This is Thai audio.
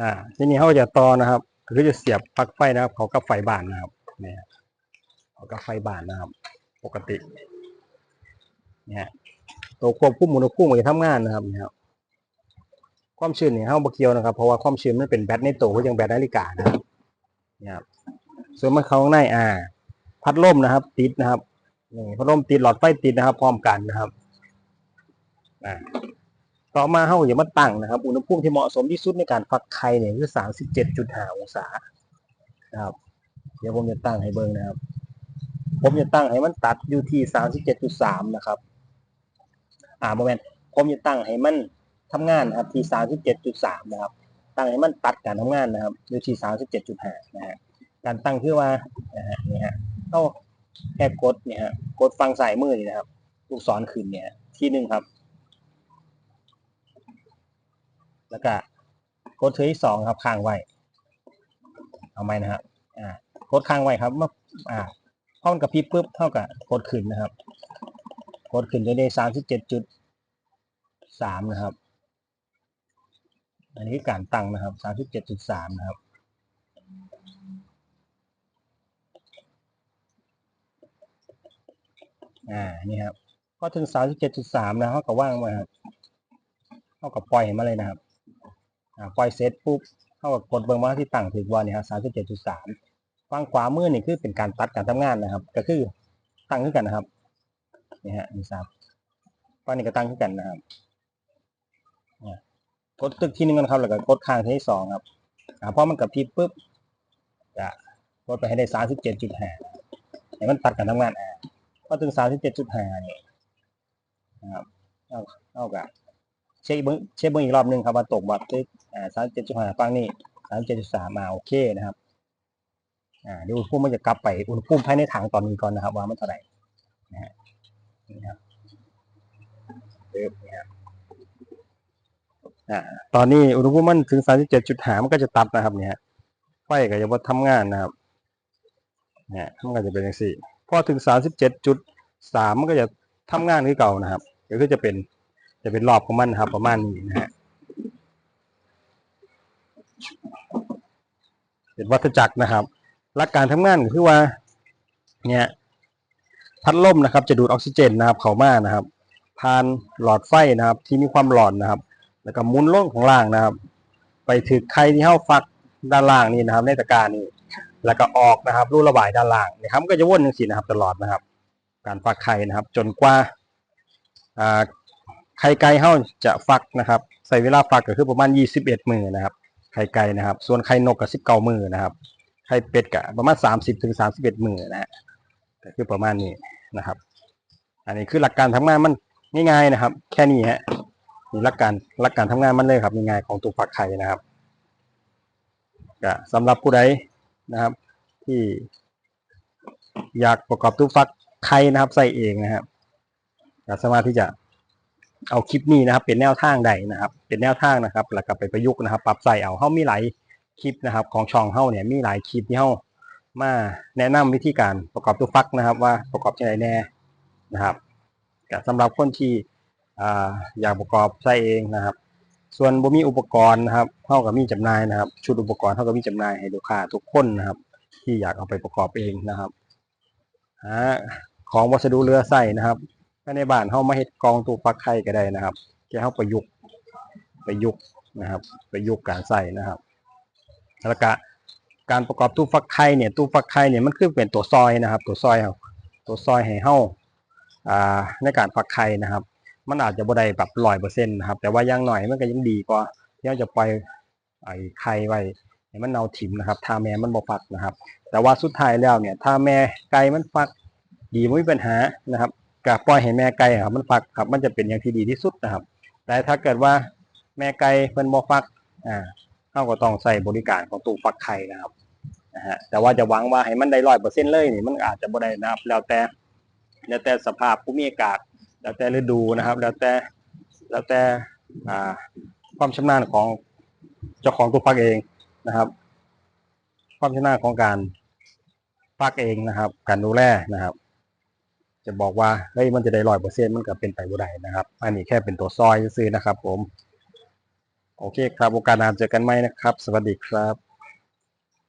อ่าทีนี้เขาจะต่อนะครับคือจะเสียบปลั๊กไฟนะครับ เขากับไฟบ้านนะครับเนี่ยเขากับไฟบ้านนะครับ ปกติเนี่ยตัวควบคุมอุณหภูมิมันจะทำงานนะครับเนี่ยความชื้นเนี่ยเขาบเกียวนะครับ เพราะว่าความชื้นมันเป็นแบตในตัวก็ยังแบตนาฬิกานะครับเนี่ยส่วนมันเขาข้างในอ่า พัดลมนะครับ ติดนะครับนี่พัดลมติดหลอดไฟติดนะครับ พร้อมกันนะครับอ่า ต่อมาเขาอย่ามาตั้งนะครับ อุณหภูมิที่เหมาะสมที่สุดในการฟักไข่เนี่ยคือสามสิบเจ็ดจุดห้าองศานะครับ เดี๋ยวผมจะตั้งให้เบิ่งนะครับ ผมจะตั้งให้มันตัดอยู่ที่สามสิบเจ็ดจุดสามนะครับ อ่าโมเมนต์ผมจะตั้งให้มันทำงานนะครับที่สามสิบเจ็ดจุดสามนะครับ ตั้งให้มันตัดการทำงานนะครับอยู่ที่สามสิบเจ็ดจุดห้านะฮะการตั้งคือว่านะฮะนี่ฮะเข้าแค่กดเนี่ยฮะกดฟังสายมือนี่นะครับลูกศรขึ้นเนี่ย ที่หนึ่งครับ แล้วก็กดที่สองครับค้างไว้ เอาไหมนะครับ อ่ากดค้างไว้ครับเมื่ออ่าห้องกับพริบปุ๊บเท่ากับกดขึ้นนะครับ กดขึ้นจะได้สามสิบเจ็ดจุดสามนะครับ อันนี้คือการตั้งนะครับสามสิบเจ็ดจุดสามนะครับอ่า นี่ครับพอถึงสามสิบเจ็ดจุดสามนะเขาก็ว่างมาครับเขาก็ปล่อยมาเลยนะครับ ปล่อยเสร็จปุ๊บเขาก็กดเบิ่งว่าที่ตั้งถึงวันเนี่ยครับสามสิบเจ็ดจุดสามฝั่งขวามือนี่คือเป็นการตัดการทำงานนะครับ ก็คือตั้งขึ้นกันนะครับนี่ฮะนี่ครับฝั่งนี้ก็ตั้งขึ้นกันนะครับกดตึกที่หนึ่งกันครับแล้วก็กดข้างที่สองครับอ่าพอมันกับพริบปุ๊บจะกดไปให้ได้สามสิบเจ็ดจุดห้าให้มันตัดการทำงานอ่าพอถึงสามสิบเจ็ดจุดห้านี่นะครับเอาเอากับ เช็คเบิ้งเช็คเบิ้งอีกรอบหนึ่งครับว่าตกวัดที่อ่าสามเจ็ดจุดห้าฟังนี่สามเจ็ดจุดสามมาโอเคนะครับอ่าเดี๋ยวอุณหภูมิมันจะกลับไปอุณหภูมิภายในถังตอนนี้ก่อนนะครับ ว่ามันเท่าไหร่นะฮะนี่ครับเริ่มนี่ครับอ่าตอนนี้อุณหภูมิมันถึงสามสิบเจ็ดจุดห้ามันก็จะตัดนะครับ เนี่ยไฟก็จะว่าทำงานนะครับเนี่ยมันก็จะเป็นอย่างสี่พอถึงสามสิบเจ็ดจุดสามมันก็จะทำงานคือเก่านะครับก็คือจะเป็น จะเป็นรอบของมันนครับ ประมาณนี้นะฮะเป็นวัฏจักรนะครับ หลักการทำงานก็คือว่า เนี่ยพัดลมนะครับ จะดูดออกซิเจนนะครับ เข้ามานะครับผ่านหลอดไฟนะครับ ที่มีความร้อนนะครับ แล้วก็มุนลงของล่างนะครับ ไปถึงไข่ที่เข้าฟักด้านล่างนี่นะครับ ในตะกร้ารนี่แล้วก็ออกนะครับรูระบายด้านล่างนะครับมันก็จะวนอย่างนี้นะครับ ตลอดนะครับ การฟักไข่นะครับ จนกว่าอ่า ไข่ไก่เฮาจะฟักนะครับ ใส่เวลาฟักก็คือประมาณ 21 มือนะครับ ไข่ไก่นะครับ ส่วนไข่นกก็19มือนะครับ ไข่เป็ดก็ประมาณ 30ถึง31 มือนะฮะก็คือประมาณนี้นะครับ อันนี้คือหลักการทำงานมันง่ายๆนะครับ แค่นี้ฮะนี่หลักการหลักการทำงานมันเลยครับง่ายๆของตัวฟักไข่นะครับก็สำหรับผู้ใดนะครับ ที่อยากประกอบตู้ฟักไข่นะครับ ใส่เองนะครับก็สามารถที่จะ เอาคลิปนี้นะครับ เป็นแนวทางใดนะครับ เป็นแนวทางนะครับแล้วก็ไปประยุกต์นะครับ ปรับใส่เอาเฮามีหลายคลิปนะครับ ของช่องเฮาเนี่ยมีหลายคลิปที่เฮามาแนะนำวิธีการประกอบตู้ฟักนะครับ ว่าประกอบยังไงแน่นะครับก็สำหรับคนที่ออยากประกอบใส่เองนะครับ ส่วนบ่มีอุปกรณ์นะครับเท่ากับมีจำหน่ายนะครับ ชุดอุปกรณ์เท่ากับมีจำหน่ายให้ลูกค้าทุกคนนะครับ ที่อยากเอาไปประกอบเองนะครับหาของวัสดุเรือใส่นะครับ ภายในบ้านเฮามาเฮ็ดกองตู้ฟักไข่ก็ได้นะครับแค่เฮาประยุกต์ประยุกต์นะครับ ประยุกต์การใส่นะครับแล้วก็การประกอบตู้ฟักไข่เนี่ยตู้ฟักไข่เนี่ยมันคือเป็นตัวซอยนะครับ ตัวซอยครับตัวซอยให้เฮาอ่าในการฟักไข่นะครับ มันอาจจะบ่ได้แบบร้อยเปอร์เซ็นต์นะครับแต่ว่าย่างหน่อยมันก็ยังดีกว่าที่เราจะปล่อยไอ้ไข่ไว้ให้มันเน่าถิ่มนะครับถ้าแม่มันบ่ฟักนะครับ แต่ว่าสุดท้ายแล้วเนี่ยถ้าแม่ไก่มันฟักดีไม่มีปัญหานะครับ ก็ปล่อยให้แม่ไก่ครับมันฟักครับ มันจะเป็นอย่างที่ดีที่สุดนะครับ แต่ถ้าเกิดว่าแม่ไก่เพิ่นบ่ฟักอ่าเราก็ต้องใส่บริการของตู้ฟักไข่นะครับนะฮะแต่ว่าจะหวังว่าให้มันได้ร้อยเปอร์เซ็นต์เลยนี่มันอาจจะบ่ได้นะครับ แล้วแต่แล้วแต่สภาพภูมิอากาศ แล้วแต่ฤดูนะครับ แล้วแต่แล้วแต่อ่าความชำนาญของเจ้าของตัวฟักเองนะครับ ความชำนาญของการฟักเองนะครับ การดูแลนะครับ จะบอกว่าเฮ้ยมันจะได้ร้อยเปอร์เซ็นต์มันก็เป็นไปบ่ได้นะครับ อันนี้แค่เป็นตัวซอยซื้อๆนะครับ ผม โอเคครับโอกาสหน้าเจอกันไหมนะครับ สวัสดีครับ